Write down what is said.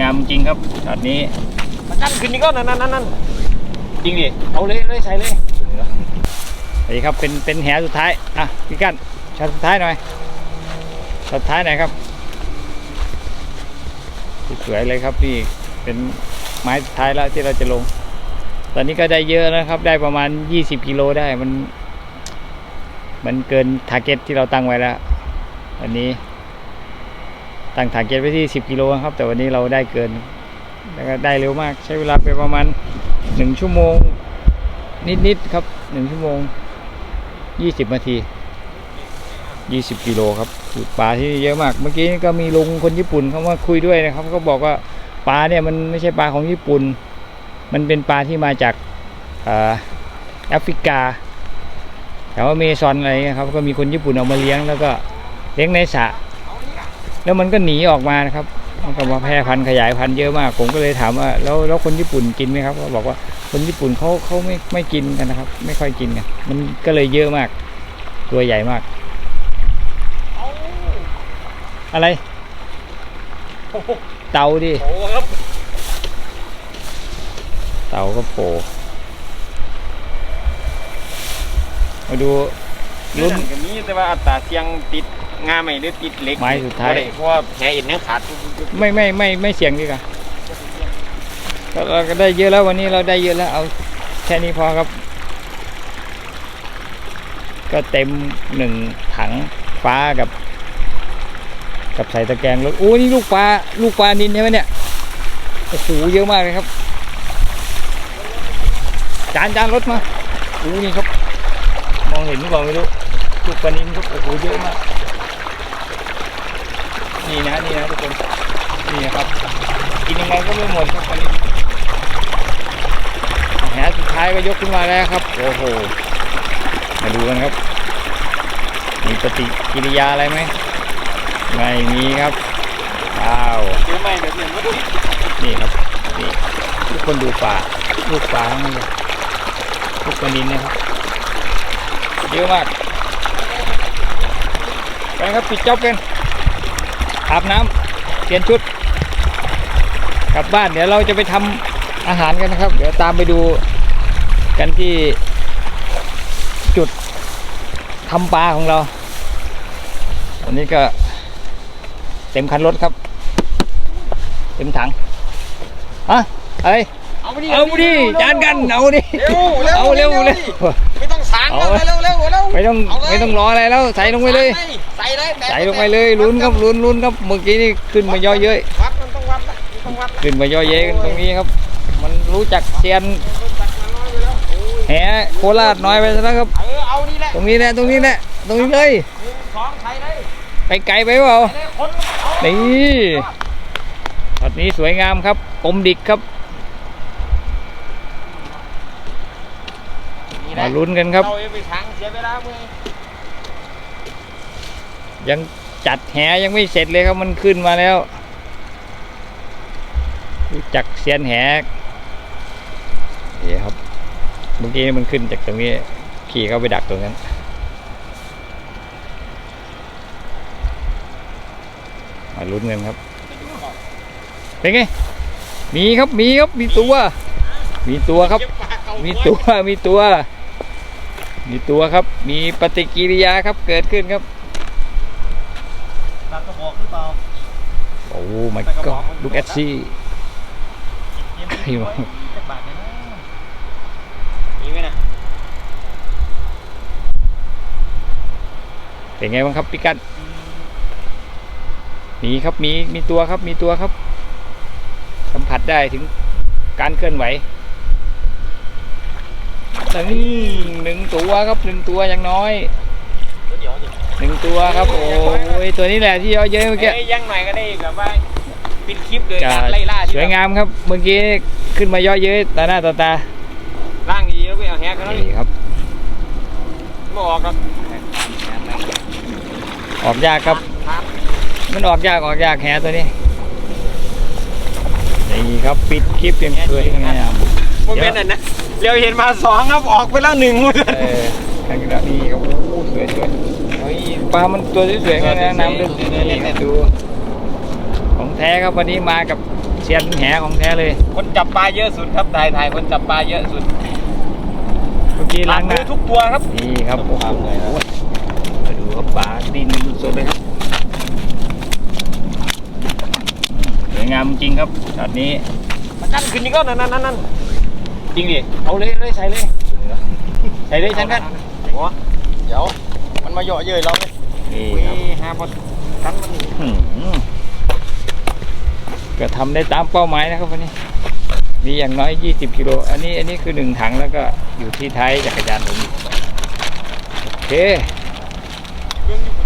งามจริงครับช็อตนี้กันขึ้นนี่ก็นั่นนั่นนั่นจริงดิเอาเลยเลยใส่เลยสวัสดีครับเป็นเป็นแหสุดท้ายอะพี่กันช็อตสุดท้ายหน่อยช็อตสุดท้ายหน่อยครับสวยๆเลยครับนี่เป็นไม้สุดท้ายแล้วที่เราจะลง ตอนนี้ก็ได้เยอะแล้วครับ ได้ประมาณ 20กิโลได้มัน มันเกินทาร์เก็ตที่เราตั้งไว้แล้ววันนี้ ตั้งทาร์เก็ตไว้ที่ 10 กิโลครับ แต่วันนี้เราได้เกินแล้วก็ได้เร็วมาก ใช้เวลาไปประมาณ 1 ชั่วโมง นิด ๆ ครับ 1 ชั่วโมง 20 นาที 20 กิโลครับปลาที่เยอะมาก เมื่อกี้ก็มีลุงคนญี่ปุ่นเขามาคุยด้วยนะครับเขาบอกว่าปลาเนี่ยมันไม่ใช่ปลาของญี่ปุ่น มันเป็นปลาที่มาจากอแอฟริกาแถวอเมซอนอะไรครับ ก็มีคนญี่ปุ่นเอามาเลี้ยงแล้วก็เลี้ยงในสระ แล้วมันก็หนีออกมานะครับ มันก็มาแพร่พันธุ์ขยายพันธุ์เยอะมาก ผมก็เลยถามว่า แล้วแล้วคนญี่ปุ่นกินไหมครับเขาบอกว่าคนญี่ปุ่นเขาเขาไม่ไม่กินกันนะครับ ไม่ค่อยกินกันมันก็เลยเยอะมาก ตัวใหญ่มาก อะไร เต่าดิโอ้ครับเต่าก็โผล่มาดูรุ่ลุ้นนกันนี้แต่ว่าอัตราเสียงติด งาไม่หรือติดเหล็กไม้สุดท้าย บ่ไเพราะว่าแผลเอ็นเนี่ยขาดไม่ไม่ไม่ไม่เสียงดีกว่าก็เราก็ได้เยอะแล้ววันนี้เราได้เยอะแล้วเอาแค่นี้พอครับ ก็เต็มหนึ่งถังฟ้ากับ กับใส่ตะแกรงรถโอ้นี่ลูกปลาลูกปลานินใช่ไหมเนี่ยโอ้โหเยอะมากเลยครับ จานจานรถมาโอ้นี่ครับ มองเห็นหรือเปล่าไม่รู้ลูกปลานินครับโอ้โหเยอะมาก นี่นะนี่นะทุกคนนี่นะครับ กินยังไงก็ไม่หมดครับปลานินแหสุดท้ายก็ยกขึ้นมาแล้วครับ โอ้โหมาดูกันครับ มีปฏิกิริยาอะไรไหมไม่มีครับว้าวเจอไม่แบบเนี้ยมันนี่ครับนี่ทุกคนดูปลาลูกปลาทั้งนั้นเลยลูกปลานินนะครับเยอะมากไปครับปิดจ็อบกัน อาบน้ำเปลี่ยนชุด กลับบ้านเดี๋ยวเราจะไปทำอาหารกันนะครับ เดี๋ยวตามไปดูกันที่จุดทำปลาของเราอันนี้ก็เต็มคันรถครับ เต็มถังฮะอะไรเอาไปดิเอาดิจานกันเอาดิเร็วเร็วเอาเร็วเร็วไม่ต้อง สางเอาเร็วเร็วเร็วเร็วไม่ต้องเาเลยไม่ต้องรออะไรแล้วใส่ลงไปเลย ใส่เลยแบบใส่ลงไปเลยลุ้นครับลุ้นลุ้นครับเมื่อกี้นี่ขึ้นมาย่อเย้ยวัดมันต้องวัดนะมันต้องวัดขึ้นมาย่อเย้ยกันตรงนี้ครับ มันรู้จักเซียนตักมาน้อยไปแล้วโอ้ยแหโคราชน้อยไปซะแล้วครับเออเอานี่แหละตรงนี้แหละตรงนี้แหละตรงนี้เลยหนึ่งสองใส่เลยไปไกลไปเปล่าใส่เลยคนเอานี่ตอนนี้สวยงามครับปมดิกครับ มานะลุ้นกันครับ เราอย่าไปทางเสียเวลาเมื่อยยังจัดแหยังไม่เสร็จเลยครับมันขึ้นมาแล้วรู้จักเซียนแหนี่ครับเมื่อกี้มันขึ้นจากตรงนี้ขี่เข้าไปดักตรงนั้นมาลุ้นกันครับเป็นไงมีครับมีครับมีตัว มีตัวครับเก็บปากเอามีตัวมีตัว มีตัวครับ มีปฏิกิริยาครับเกิดขึ้นครับปากกระบอกหรือเปล่า โอ้ my god look at see ใครวะจักบาทเลยนะมีไหมนะเป็นไงบ้างครับพี่กัดมีครับมีมีตัวครับมีตัวครับ สัมผัสได้ถึงการเคลื่อนไหวห นึ่งหนึ่งตัวครับหนึ่งตัวอย่างน้อยเดี๋ยวดิหนึ่งตัวครับโอ้ยตัวนี้แหละที่เยอะเยอะเมื่อกี้เอ้ยยังหน่อยก็ได้แบบว่าปิดคลิปเลยจะการไล่ล่าสวยงามครับเมื่อกี้ขึ้นมาเย่อเย้ยต่อหน้าต่อตาล่างดีแล้วไปเอาแฮกกันแล้วนี่ครับไม่ออกครับออกยากครับครับมันออกยากออกยากแหตัวนี้นี่ครับปิดคลิปยังสวยงามโมเมนต์นั่นนะ เดี๋ยวเห็นมาสองครับออกไปแล้วหนึ่งเออทางด้านนี้ครับโอ้โหสวยสวยเฮ้ยปลามันตัวสวยๆนะน้ำลึกสวยๆนี่ครับดู ของแท้ครับวันนี้มากับเซียนแหของแท้เลย คนจับปลาเยอะสุดครับถ่ายถ่ายคนจับปลาเยอะสุดเมื่อกี้ล้างหมืน้าอทุกตัวครับนี่ครับโอ้โหทำเลยนะมาดูครับปลาดินสดๆเลยครับสวยงามจริงครับช็อตนี้มันกั้นขึ้นนี่ก็นั่นนั่นนั่นนั่น จริงดิเอาเลยเลยใส่เลยใส่เลยฉันกันโอ้เดี๋ยวมันมาเยอะเย้ยเราเลยนี่อุ้ยครับหาบอลกันมันอื้อหือก็ทำได้ตามเป้าหมายนะครับวันนี้ มีอย่างน้อย 20กิโลอันนี้อันนี้คือหนึ่งถังแล้วก็อยู่ที่ท้ายจักรยานผมอีกโอเคเครื่องอยู่